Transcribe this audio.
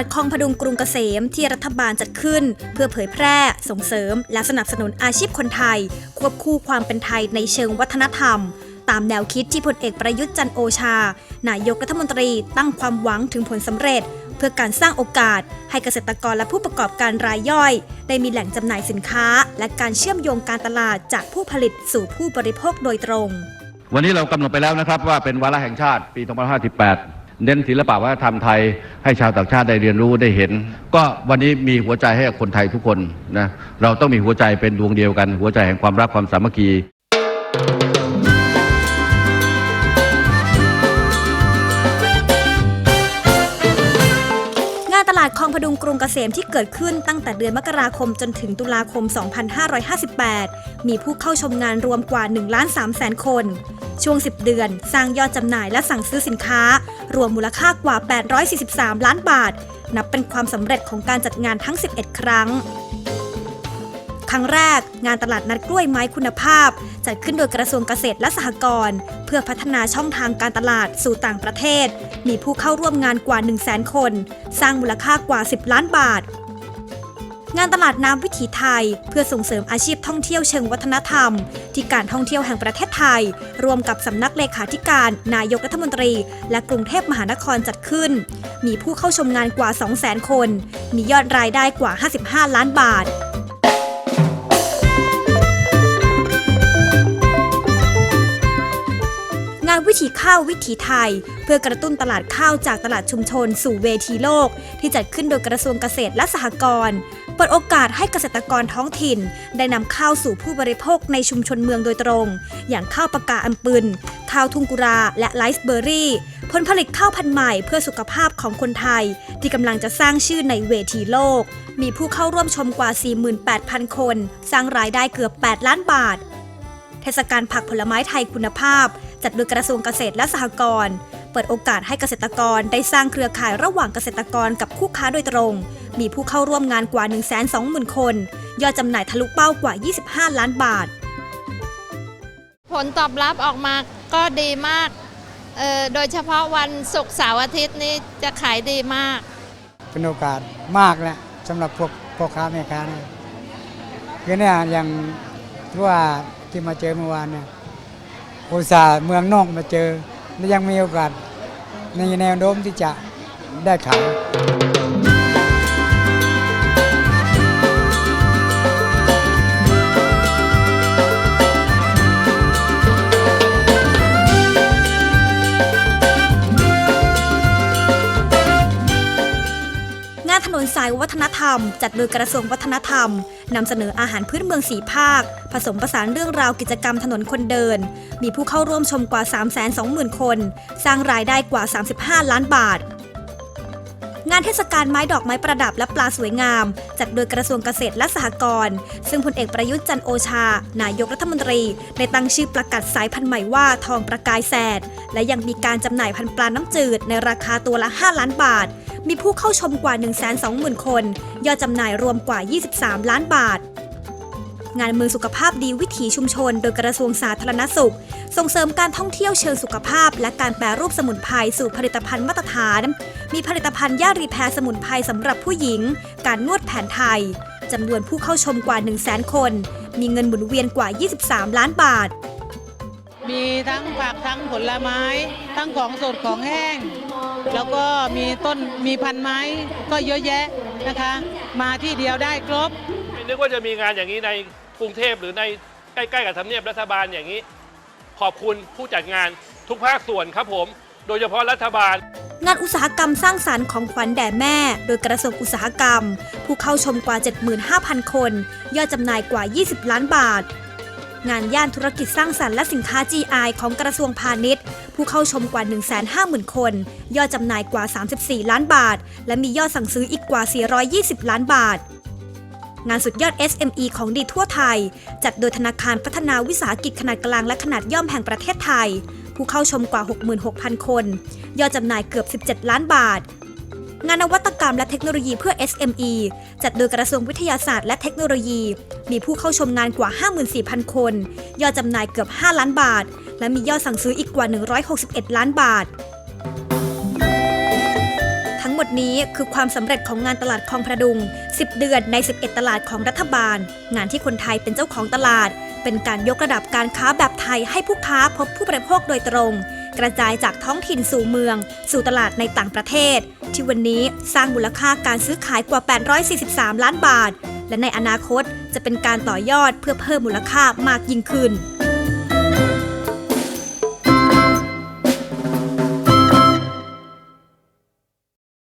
าดคลองพดุงกรุงเกษมที่รัฐบาลจัดขึ้น เพื่อเผยแพร่ ส่งเสริม และสนับสนุนอาชีพคนไทย ควบคู่ความเป็นไทยในเชิงวัฒนธรรม ตามแนวคิดที่พลเอกประยุทธ์จันโอชา นายกรัฐมนตรีตั้งความหวังถึงผลสำเร็จ เพื่อการสร้างโอกาส ให้เกษตรกรและผู้ประกอบการรายย่อย ได้มีแหล่งจำหน่ายสินค้า และการเชื่อมโยงการตลาดจากผู้ผลิตสู่ผู้บริโภคโดยตรง วันนี้เรากำหนดไปแล้วนะครับว่าเป็นวาระแห่งชาติปี 2558 เน้นศิลปะวัฒนธรรมไทยให้ชาวต่างชาติได้เรียนรู้ได้เห็น ก็วันนี้มีหัวใจให้กับคนไทยทุกคนนะเราต้องมีหัวใจเป็นดวงเดียวกัน หัวใจแห่งความรักความสามัคคีงานตลาดคลองพดุงกรุงเกษมที่เกิดขึ้นตั้งแต่เดือนมกราคมจนถึงตุลาคม 2558 มีผู้เข้าชมงานรวมกว่า1ล้าน3แสนคน ช่วง 10 เดือน สร้างยอดจำหน่ายและสั่งซื้อสินค้า รวมมูลค่ากว่า 843 ล้านบาท นับเป็นความสำเร็จของการจัดงานทั้ง 11 ครั้ง ครั้งแรกงานตลาดนัดกล้วยไม้คุณภาพ จัดขึ้นโดยกระทรวงเกษตรและสหกรณ์เพื่อพัฒนาช่องทางการตลาดสู่ต่างประเทศ มีผู้เข้าร่วมงานกว่า 1 0 0 0 0แสนคน สร้างมูลค่ากว่า 10 ล้านบาท งานตลาดน้ำวิถีไทย เพื่อส่งเสริมอาชีพท่องเที่ยวเชิงวัฒนธรรม ที่การท่องเที่ยวแห่งประเทศไทยรวมกับสำนักเลขาธิการ นายกรัฐมนตรี และกรุงเทพมหานครจัดขึ้น มีผู้เข้าชมงานกว่า 2 0 0 0 0 0 คน มียอดรายได้กว่า 55 ล้านบาทงานวิถีข้าววิถีไทย เพื่อกระตุ้นตลาดข้าวจากตลาดชุมชนสู่เวทีโลก ที่จัดขึ้นโดยกระทรวงเกษตรและสหกรณ์ ปิดโอกาสให้เกษตรกรท้องถิ่น ได้นำข้าวสู่ผู้บริโภคในชุมชนเมืองโดยตรง อย่างข้าวปากกาอัมปืนข้าวทุ่งกุราและไลซ์เบอร์รี่ ผลผลิตข้าวพันธุ์ใหม่เพื่อสุขภาพของคนไทย ที่กำลังจะสร้างชื่อในเวทีโลก มีผู้เข้าร่วมชมกว่า 48,000 คน สร้างรายได้เกือบ 8 ล้านบาท เทศกาลผักผลไม้ไทยคุณภาพ จัดโดยกระทรวงเกษตรและสหกรณ์ เปิดโอกาสให้เกษตรกรได้สร้างเครือข่ายระหว่างเกษตรกรกับคู่ค้าโดยตรง มีผู้เข้าร่วมงานกว่า 120,000 คน ยอดจำหน่ายทะลุเป้ากว่า 25 ล้านบาท ผลตอบรับออกมาก็ดีมากเอ่อโดยเฉพาะวันศุกร์เสาร์อาทิตย์นี้จะขายดีมาก เป็นโอกาสมากแหละสำหรับพวกพ่อค้าแม่ค้าเนี่ยคือเนี่ยอย่างที่ว่าที่มาเจอเมื่อวานเนี่ยอุตส่าห์เมืองนอกมาเจอและ ยังมีโอกาสในแนวโน้มที่จะได้ขายายวัฒนธรรม จัดโดยกระทรวงวัฒนธรรมนำเสนออาหารพื้นเมืองสีภาค ผสมผสานเรื่องราวกิจกรรมถนนคนเดิน มีผู้เข้าร่วมชมกว่า 320,000 คน สร้างรายได้กว่า 35 ล้านบาท งานเทศกาลไม้ดอกไม้ประดับและปลาสวยงาม จัดโดยกระทรวงเกษตรและสหกรณ์ซึ่งพลเอกประยุทธ์จันโอชา นายกรัฐมนตรีได้ตั้งชื่อประกาศสายพันธุ์ใหม่ว่าทองประกายแสด และยังมีการจำหน่ายพันธุ์ปลาน้ำจืดในราคาตัวละ 5 ล้านบาท มีผู้เข้าชมกว่า 120,000 คน ยอดจำหน่ายรวมกว่า 23 ล้านบาท งานเมืองสุขภาพดีวิถีชุมชน โดยกระทรวงสาธารณสุข ส่งเสริมการท่องเที่ยวเชิงสุขภาพ และการแปรรูปสมุนไพรสู่ผลิตภัณฑ์มาตรฐาน มีผลิตภัณฑ์ย่ารีแพรสมุนไพรสำหรับผู้หญิง การนวดแผนไทยจำนวนผู้เข้าชมกว่า 1 0 0 0 0แคน มีเงินหมุนเวียนกว่า 23 ล้านบาท มีทั้งผักทั้งผลไม้ ทั้งของสดของแห้ง แล้วก็มีต้นมีพันไม้ก็เยอะแยะนะคะ มาที่เดียวได้ครบ นึกว่าจะมีงานอย่างนี้ในกรุงเทพหรือในใกล้ๆกับทำเนียบรัฐบาลอย่างนี้ ขอบคุณผู้จัดงานทุกภาคส่วนครับผม โดยเฉพาะรัฐบาล งานอุตสาหกรรมสร้างสรรค์ของขวัญแด่แม่ โดยกระทรวงอุตสาหกรรม ผู้เข้าชมกว่า 75,000 คน ยอดจำหน่ายกว่า 20 ล้านบาท งานย่านธุรกิจสร้างสรรค์และสินค้า GI ของกระทรวงพาณิชย์ ผู้เข้าชมกว่า 150,000 คน ยอดจำหน่ายกว่า 34 ล้านบาท และมียอดสั่งซื้ออีกกว่า 420 ล้านบาท งานสุดยอด SME ของดีทั่วไทย จัดโดยธนาคารพัฒนาวิสาหกิจขนาดกลางและขนาดย่อมแห่งประเทศไทย ผู้เข้าชมกว่า 66,000 คน ยอดจำหน่ายเกือบ 17 ล้านบาท งานนวัตกรรมและเทคโนโลยีเพื่อ SME จัดโดยกระทรวงวิทยาศาสตร์และเทคโนโลยี มีผู้เข้าชมงานกว่า 54,000 คน ยอดจำหน่ายเกือบ 5 ล้านบาท และมียอดสั่งซื้ออีกกว่า 161 ล้านบาท นี้คือความสำเร็จของงานตลาดคลองประดุง 10 เดือนใน 11 ตลาดของรัฐบาล งานที่คนไทยเป็นเจ้าของตลาด เป็นการยกระดับการค้าแบบไทยให้ผู้ค้าพบผู้บริโภคโดยตรง กระจายจากท้องถิ่นสู่เมือง สู่ตลาดในต่างประเทศ ที่วันนี้สร้างมูลค่าการซื้อขายกว่า 843 ล้านบาท และในอนาคตจะเป็นการต่อยอดเพื่อเพิ่มมูลค่ามากยิ่งขึ้น